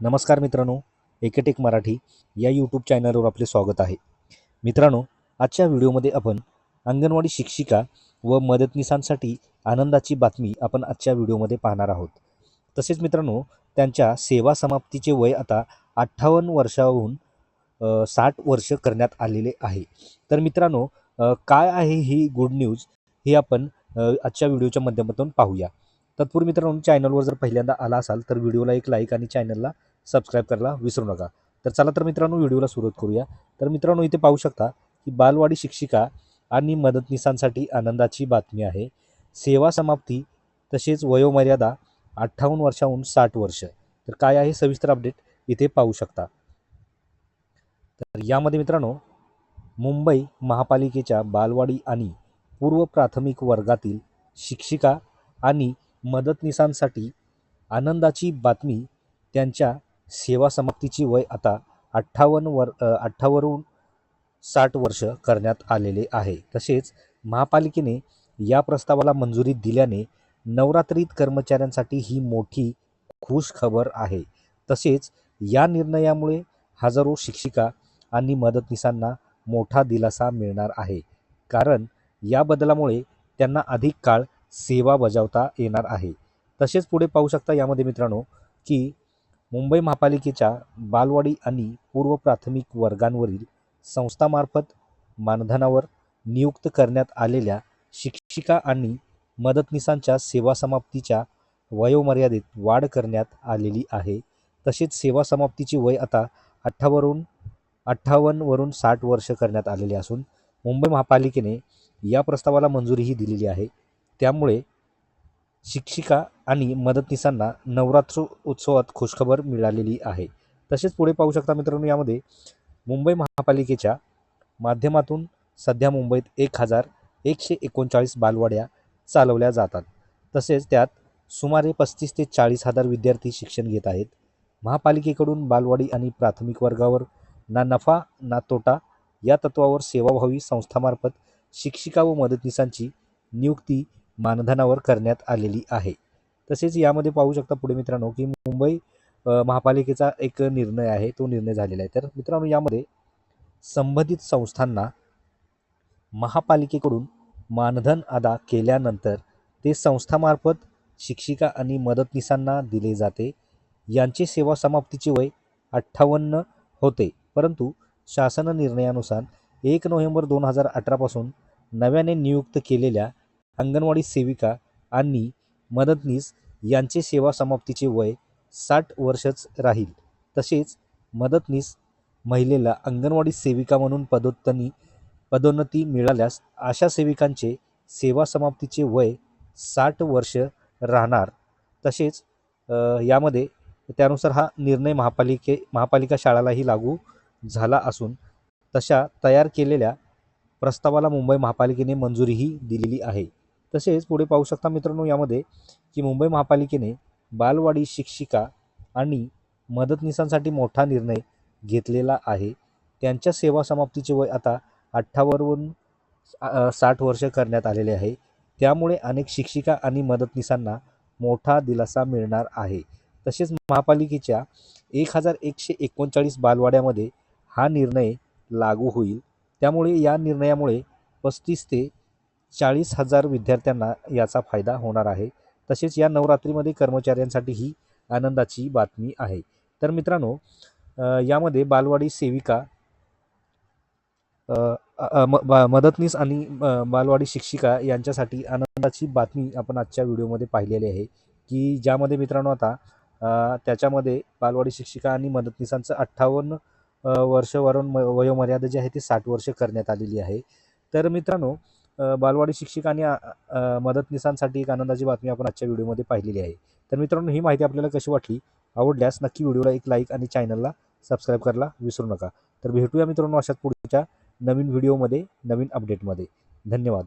नमस्कार मित्रांनो एकेटेक मराठी या यूट्यूब चॅनलवर आपले स्वागत आहे. मित्रांनो आजच्या व्हिडिओमध्ये आपण अंगणवाडी शिक्षिका व मदतनीसांसाठी आनंदाची बातमी आपण आजच्या व्हिडिओमध्ये पाहणार आहोत. तसेच मित्रांनो त्यांच्या सेवा समाप्तीचे वय आता अठ्ठावन्न वर्षाहून साठ वर्ष करण्यात आलेले आहे. तर मित्रांनो काय आहे ही गुड न्यूज हे आपण आजच्या व्हिडिओच्या माध्यमातून पाहूया. तत्पूर्वी मित्रांनो चॅनलवर जर पहिल्यांदा आला असाल तर व्हिडिओला एक लाईक आणि चॅनलला सबस्क्राईब करायला विसरू नका. तर चला तर मित्रांनो व्हिडिओला सुरुवात करूया. तर मित्रांनो इथे पाहू शकता की बालवाडी शिक्षिका आणि मदतनीसांसाठी आनंदाची बातमी आहे. सेवा समाप्ती तसेच वयोमर्यादा अठ्ठावन्न वर्षाहून साठ वर्ष. तर काय आहे सविस्तर अपडेट इथे पाहू शकता. तर यामध्ये मित्रांनो मुंबई महापालिकेच्या बालवाडी आणि पूर्व प्राथमिक वर्गातील शिक्षिका आणि मदतनीसांसाठी आनंदाची बातमी त्यांच्या सेवा समाप्तीची वय आता अठ्ठावन्न वर अठ्ठावरून साठ वर्ष करण्यात आलेले आहे. तसेच महापालिकेने या प्रस्तावाला मंजुरी दिल्याने नवरात्रीत कर्मचाऱ्यांसाठी ही मोठी खुश खबर आहे. तसेच या निर्णयामुळे हजारो शिक्षिका आणि मदतनीसांना मोठा दिलासा मिळणार आहे. कारण या बदलामुळे त्यांना अधिक काळ सेवा बजावता येणार आहे. तसेच पुढे पाहू शकता यामध्ये मित्रांनो की मुंबई महापालिकेच्या बालवाडी आणि पूर्व प्राथमिक वर्गांवरील संस्थामार्फत मानधनावर नियुक्त करण्यात आलेल्या शिक्षिका आणि मदतनीसांच्या सेवा समाप्तीच्या वयोमर्यादेत वाढ करण्यात आलेली आहे. तसेच सेवा समाप्तीची वय आता अठ्ठावरून अठ्ठावन्नवरून साठ वर्ष करण्यात आलेले असून मुंबई महापालिकेने या प्रस्तावाला मंजुरीही दिलेली आहे. त्यामुळे शिक्षिका आणि मदतनीसांना नवरात्र उत्सवात खुशखबर मिळालेली आहे. तसेच पुढे पाहू शकता मित्रांनो यामध्ये मुंबई महापालिकेच्या माध्यमातून सध्या मुंबईत एक हजार एकशे एकोणचाळीस बालवाड्या चालवल्या जातात. तसेच त्यात सुमारे पस्तीस ते चाळीस हजार विद्यार्थी शिक्षण घेत आहेत. महापालिकेकडून बालवाडी आणि प्राथमिक वर्गावर ना नफा ना तोटा या तत्वावर सेवाभावी संस्थामार्फत शिक्षिका व मदतनीसांची नियुक्ती मानधनावर करण्यात आलेली आहे. तसेच यामध्ये पाहू शकता पुढे मित्रांनो की मुंबई महापालिकेचा एक निर्णय आहे तो निर्णय झालेला आहे. तर मित्रांनो यामध्ये संबंधित संस्थांना महापालिकेकडून मानधन अदा केल्यानंतर ते संस्थामार्फत शिक्षिका आणि मदतनीसांना दिले जाते. यांचे सेवा समाप्तीचे वय अठ्ठावन्न होते. परंतु शासन निर्णयानुसार एक नोव्हेंबर दोन हजार अठरापासून नव्याने नियुक्त केलेल्या अंगणवाडी सेविका आणि मदतनीस यांचे सेवा समाप्तीचे वय साठ वर्षच राहील. तसेच मदतनीस महिलेला अंगणवाडी सेविका म्हणून पदोत्तनी पदोन्नती मिळाल्यास अशा सेविकांचे सेवा समाप्तीचे वय साठ वर्ष राहणार. तसेच यामध्ये त्यानुसार हा निर्णय महापालिके महापालिका शाळालाही लागू झाला असून तशा तयार केलेल्या प्रस्तावाला मुंबई महापालिकेने मंजुरीही दिलेली आहे. तसेच पुढे पाहू शकता मित्रांनो यामध्ये की मुंबई महापालिकेने बालवाडी शिक्षिका आणि मदतनीसांसाठी मोठा निर्णय घेतलेला आहे. त्यांच्या सेवा समाप्तीचे वय आता अठ्ठावन्न साठ वर्ष करण्यात आलेले आहे. त्यामुळे अनेक शिक्षिका आणि मदतनीसांना मोठा दिलासा मिळणार आहे. तसेच महापालिकेच्या एक हजार एकशे एकोणचाळीस बालवाड्यामध्ये हा निर्णय लागू होईल. त्यामुळे या निर्णयामुळे पस्तीस ते चाळीस हजार विद्यार्थ्यांना याचा फायदा होणार आहे. तसेच या नवरात्रीमध्ये कर्मचाऱ्यांसाठी ही आनंदाची बातमी आहे. तर मित्रांनो यामध्ये बालवाडी सेविका म- बा- मदतनीस आणि बालवाडी शिक्षिका यांच्यासाठी आनंदाची बातमी आपण आजच्या व्हिडिओमध्ये पाहिलेली आहे. की ज्यामध्ये मित्रांनो आता त्याच्यामध्ये बालवाडी शिक्षिका आणि मदतनीसांचं अठ्ठावन्न वर्ष वर्षवरून वयोमर्यादा जी आहे ती साठ वर्ष करण्यात आलेली आहे. तर मित्रांनो बालवाडी शिक्षिका आणि मदतनिसांसाठी मदतनीसांसाठी एक आनंदाची बातमी आपण आजच्या व्हिडिओमध्ये पाहिलेली आहे. तर मित्रांनो ही माहिती आपल्याला कशी वाटली? आवडल्यास नक्की व्हिडिओला एक लाईक आणि चॅनलला सबस्क्राईब करायला विसरू नका. तर भेटूया मित्रांनो अशाच पुढच्या नवीन व्हिडिओमध्ये नवीन अपडेटमध्ये. धन्यवाद.